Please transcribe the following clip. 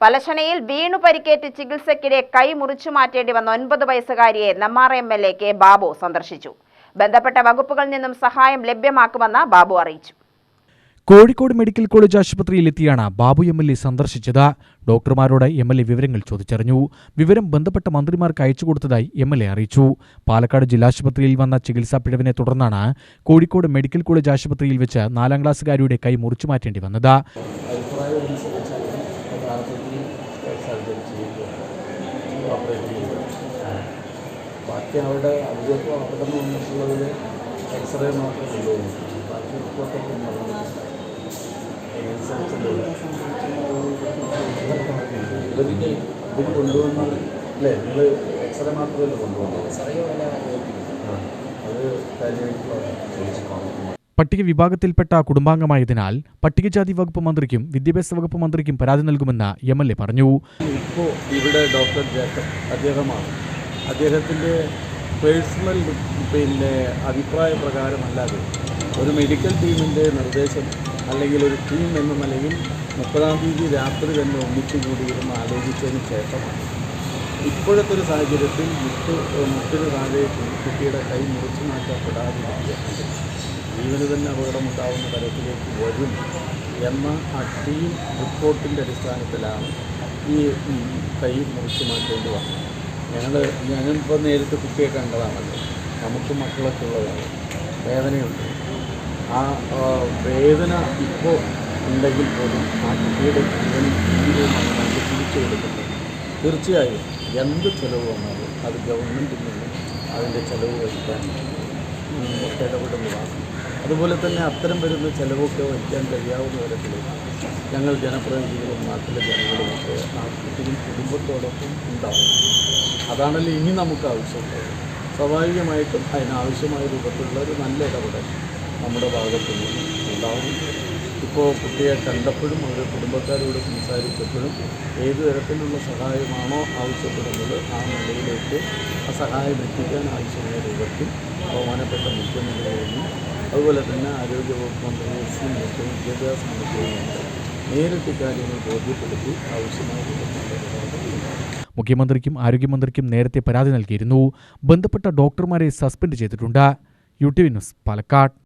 പലശനയിൽ വീണു പരിക്കേറ്റ് ചികിത്സയ്ക്കിടെ കൈ മുറിച്ചു മാറ്റേണ്ടി വന്ന ഒൻപത് വയസ്സുകാരിയെ Nemmara M L A K Babu സന്ദർശിച്ചു. ബന്ധപ്പെട്ട വകുപ്പുകളിൽ നിന്നും സഹായം ലഭ്യമാക്കുമെന്ന് ബാബു അറിയിച്ചു. കോഴിക്കോട് മെഡിക്കൽ കോളേജ് ആശുപത്രിയിൽ എത്തിയാണ് ബാബു എം എൽ എ സന്ദർശിച്ചത്. ഡോക്ടർമാരോട് എം എൽ എ വിവരങ്ങൾ ചോദിച്ചറിഞ്ഞു. വിവരം ബന്ധപ്പെട്ട മന്ത്രിമാർക്ക് അയച്ചു കൊടുത്തതായി എം എൽ എ അറിയിച്ചു. പാലക്കാട് ജില്ലാശുപത്രിയിൽ വന്ന ചികിത്സാ പിഴവിനെ തുടർന്നാണ് കോഴിക്കോട് മെഡിക്കൽ കോളേജ് ആശുപത്രിയിൽ വെച്ച് നാലാം ക്ലാസ്സുകാരിയുടെ കൈ മുറിച്ചു മാറ്റേണ്ടി വന്നത്. ചെയ്യുക ഓപ്പറേറ്റ് ചെയ്യുക ബാക്കി അവരുടെ അവിടെ നിന്ന് വന്നിട്ടുള്ളതിൽ എക്സ്റേ മാത്രമേ കൊണ്ടുപോകുന്നു ബാക്കി റിപ്പോർട്ടൊക്കെ ഇവർക്ക് ഇത് കൊണ്ടുവന്ന അല്ലേ? നിങ്ങൾ എക്സ്റേ മാത്രമല്ല കൊണ്ടുപോകുന്നത് അത് കാര്യമായിട്ടുള്ള ചോദിച്ചു പട്ടിക വിഭാഗത്തിൽപ്പെട്ട കുടുംബാംഗമായതിനാൽ പട്ടികജാതി വകുപ്പ് മന്ത്രിക്കും വിദ്യാഭ്യാസ വകുപ്പ് മന്ത്രിക്കും പരാതി നൽകുമെന്ന് എം എൽ എ പറഞ്ഞു. ഇപ്പോൾ ഇവിടെ ഡോക്ടർ ജേക്കബ് അദ്ദേഹമാണ്. അദ്ദേഹത്തിന്റെ പേഴ്സണൽ പിന്നെ അഭിപ്രായ പ്രകാരമല്ലാതെ ഒരു മെഡിക്കൽ ടീമിന്റെ നിർദ്ദേശം അല്ലെങ്കിൽ ഒരു ടീം എന്ന നിലയിൽ മുപ്പതാം തീയതി രാത്രി തന്നെ ഒന്നിച്ചു കൂടിയിരുന്ന് ആലോചിച്ചതിന് ശേഷമാണ്. ഇപ്പോഴത്തെ ഒരു സാഹചര്യത്തിൽ മുട്ട് മുട്ടിന് താഴെ കുട്ടിയുടെ കൈ മുറിച്ചു മാറ്റപ്പെടാതിരിക്കുക ജീവന് തന്നെ അപകടമുണ്ടാവുന്ന തരത്തിലേക്ക് വരും എന്ന ആ ടീം റിപ്പോർട്ടിന്റെ അടിസ്ഥാനത്തിലാണ് ഈ കൈ മുറിച്ച് മാറ്റേണ്ടി വന്നത്. ഞങ്ങൾ ഞാനിപ്പോൾ നേരിട്ട് കുട്ടിയെ കണ്ടതാണല്ലോ. നമുക്ക് മക്കളൊക്കെ ഉള്ളതാണ്. വേദനയുണ്ട്. ആ ആ, വേദന ഇപ്പോൾ ഉണ്ടെങ്കിൽ പോലും ആ കുട്ടിയുടെ ജീവനും ജീവിതവുമാണ് നമുക്ക് തിരിച്ചു കൊടുക്കുന്നത് തീർച്ചയായും എന്ത് ചിലവ് വന്നാലും അത് ഗവൺമെന്റിൽ നിന്നും അതിന്റെ ചിലവ് വഹിക്കാൻ ഇടപെടുന്നതാണ്. അതുപോലെ തന്നെ അത്തരം വരുന്ന ചിലവൊക്കെ വഹിക്കാൻ കഴിയാവുന്ന തരത്തിൽ ഞങ്ങൾ ജനപ്രതിനിധികളും നാട്ടിലെ ജനങ്ങളുമൊക്കെ ആ കുട്ടിയും കുടുംബത്തോടൊപ്പം ഉണ്ടാവും. അതാണല്ലോ ഇനി നമുക്ക് ആവശ്യമുള്ളത്. സ്വാഭാവികമായിട്ടും അതിനാവശ്യമായ രൂപത്തിലുള്ള ഒരു നല്ല ഇടപെടൽ നമ്മുടെ ഭാഗത്തു നിന്ന് ഉണ്ടാവും. ഇപ്പോൾ കുട്ടിയെ കണ്ടപ്പോഴും അവരുടെ കുടുംബക്കാരോട് സംസാരിച്ചപ്പോഴും ഏത് തരത്തിലുള്ള സഹായമാണോ ആവശ്യപ്പെടുന്നത് ആ നിലയിലേക്ക് ആ സഹായം എത്തിക്കാൻ ആവശ്യമായ രൂപത്തിൽ ബഹുമാനപ്പെട്ട മുഖ്യമന്ത്രിയെയും അതുപോലെ തന്നെ ആരോഗ്യവകുപ്പ് മന്ത്രിയെയും മറ്റും വിദ്യാഭ്യാസ മന്ത്രിയെയും നേരിട്ട് കാര്യങ്ങൾ ബോധ്യപ്പെടുത്തി ആവശ്യമായ മുഖ്യമന്ത്രിക്കും ആരോഗ്യമന്ത്രിക്കും നേരത്തെ പരാതി നൽകിയിരുന്നു. ബന്ധപ്പെട്ട ഡോക്ടർമാരെ സസ്പെൻഡ് ചെയ്തിട്ടുണ്ട്. U T V news Palakkad.